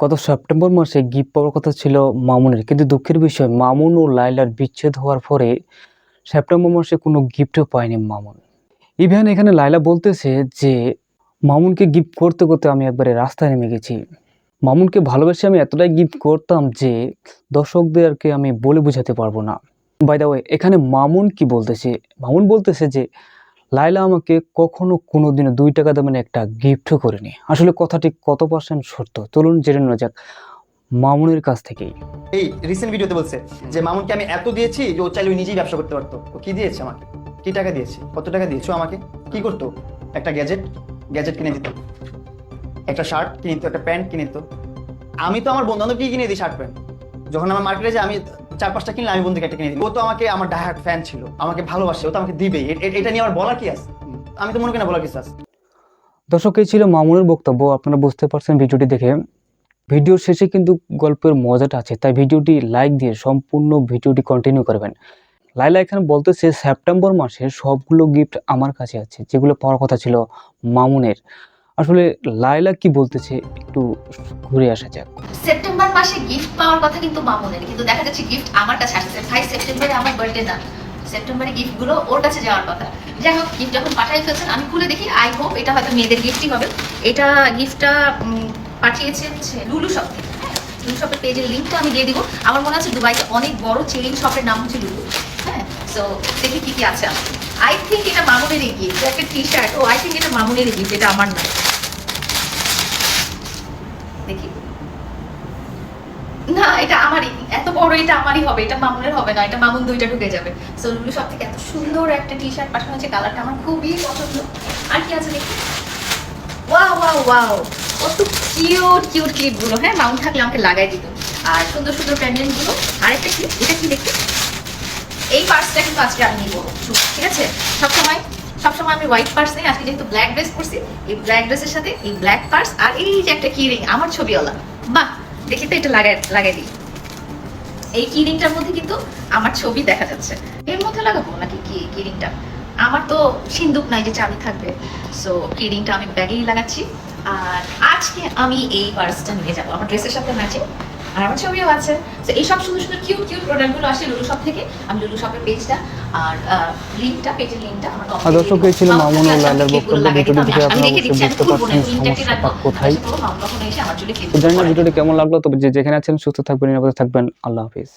গত সেপ্টেম্বর মাসে গিফট পাওয়ার কথা ছিল মামুনের। কিন্তু দুঃখের বিষয়, মামুন ও লাইলার বিচ্ছেদ হওয়ার পরে সেপ্টেম্বর মাসে কোনো গিফটও পায়নি মামুন। ইভেন এখানে লাইলা বলতেছে যে, মামুনকে গিফট করতে করতে আমি একবারে রাস্তায় নেমে গেছি। মামুনকে ভালোবেসে আমি এতটাই গিফট করতাম যে, দর্শকদেরকে আমি বলে বোঝাতে পারব না। বাই দা ওয়ে এখানে মামুন কি বলতেছে? মামুন বলতেছে যে লাইলা আমাকে কখনো কোনো দিনও দুই টাকা দামের একটা গিফটও করেনি। আসলে কথাটি কত পার্সেন্ট সত্য? চলুন জেনে নেওয়া যাক মামুনের কাছ থেকেই। এই রিসেন্ট ভিডিওতে বলছে যে, মামুনকে আমি এত দিয়েছি যে ও চাইলে নিজেই ব্যবসা করতে পারতো। ও কি দিয়েছে আমাকে? কি টাকা দিয়েছে? কত টাকা দিয়েছ আমাকে? কি করতো? একটা গ্যাজেট গ্যাজেট কিনে দিত। একটা শার্ট কিনে দিত, একটা প্যান্ট কিনে দিত। আমি তো আমার বন্ধু বান্ধব কি কিনে দিই শার্ট প্যান্ট যখন আমার মার্কেটে যে আমি চার পাঁচটা কিনলে আমি বন্ধুকে একটা কিনে দিই ও তো আমাকে আমার ডাহার্ট ফ্যান ছিল, আমাকে ভালোবাসে, ও তো আমাকে এ- এটা নিয়ে আমার বলার কি আছে? আমি তো মনে করি না বলার কিছু আছে। দর্শক, এই ছিল মামুনের বক্তব্য। আপনারা বুঝতে পারছেন ভিডিওটি দেখে। ভিডিওর শেষে কিন্তু গল্পের মজাটা আছে, তাই ভিডিওটি লাইক দিয়ে সম্পূর্ণ ভিডিওটি কন্টিনিউ করবেন। লাইলা এখানে বলতেছে, সেপ্টেম্বর মাসে সবগুলো গিফট আমার কাছে আছে, যেগুলো পাওয়ার কথা ছিল মামুনের। আসলে লাইলা কি বলতেছে একটু ঘুরে আসা যাক। সেপ্টেম্বর মাসে গিফট পাওয়ার কথা কিন্তু মামুনের, কিন্তু দেখা যাচ্ছে গিফট আমার কাছে আসছে ভাই, সেপ্টেম্বরে আমার বার্থডে না। সেপ্টেম্বরে গিফটগুলো ওর কাছে যাওয়ার কথা। যাই হোক গিফট যখন পাঠাই ফেলছেন, আমি খুলে দেখি আই হোপ এটা হয়তো মেয়েদের গিফটই হবে। এটা গিফটটা পাঠিয়েছে হচ্ছে লুলু শপ থেকে। লুলু শপের পেজের লিঙ্কটা আমি দিয়ে দিব। আমার মনে আছে দুবাইতে অনেক বড় চেইন শপের নাম হচ্ছে লুলু হ্যাঁ সো দেখি কি কি আছে আই থিঙ্ক এটা মামুনেরই গিফট একটা টি শার্ট ও আই থিঙ্ক এটা মামুনেরই গিফট এটা আমার না দেখি। না, এটা আমারই, এত বড় এটা আমারই হবে, এটা মামুনের হবে না, এটা মামুন দুইটা ঢুকে যাবে। সো লুলু সব থেকে এত সুন্দর একটা টি শার্ট পাঠানো হচ্ছে কালারটা আমার খুবই পছন্দ। আর কি আছে দেখি? ওয়াও ওয়াও ওয়াও কত কিউট কিউট ক্লিপগুলো হ্যাঁ মাউন্ট থাকলে আমাকে লাগাই দিত। আর সুন্দর সুন্দর প্যান্ডেন্টগুলো আর একটা কি এটা কি দেখি এই পার্সটা কিন্তু আজকে আমি নিবো। ঠিক আছে? সবসময় সবসময় আমি হোয়াইট পার্স নেই। আজকে যেহেতু ব্ল্যাক ড্রেস পরছি, এই ব্ল্যাক ড্রেসের সাথে এই ব্ল্যাক পার্স আর এই যে একটা কি রিং আমার ছবিওয়ালা। বাহ! দেখি তো এটা লাগাই লাগাই দিই। এই কি রিংটার মধ্যে কিন্তু আমার ছবি দেখা যাচ্ছে। এর মধ্যে লাগাবো নাকি কি কি রিংটা আমার তো সিন্দুক নাই যে চাবি থাকবে। সো কি রিংটা আমি ব্যাগেই লাগাচ্ছি। আর আজকে আমি এই পার্সটা নিয়ে যাব। আমার ড্রেসের সাথে ম্যাচিং আর আমার ছবিও আছে। তো এইসব সুন্দর সুন্দর কিউট কিউট প্রোডাক্টগুলো আসে লুলু শপ থেকে। আমি লুলু শপের পেজটা আর লিঙ্কটা পেজের লিঙ্কটা আমার দর্শক এই ছিল মামুন ও লাইলার বক্তব্য ভিডিওটি দেখে আপনারা আমি বুঝতে পারছেন সমস্যাটা কোথায়। জানি না ভিডিওটি কেমন লাগল তবে যে যেখানে আছেন সুস্থ থাকবেন নিরাপদে থাকবেন। আল্লাহ হাফিজ।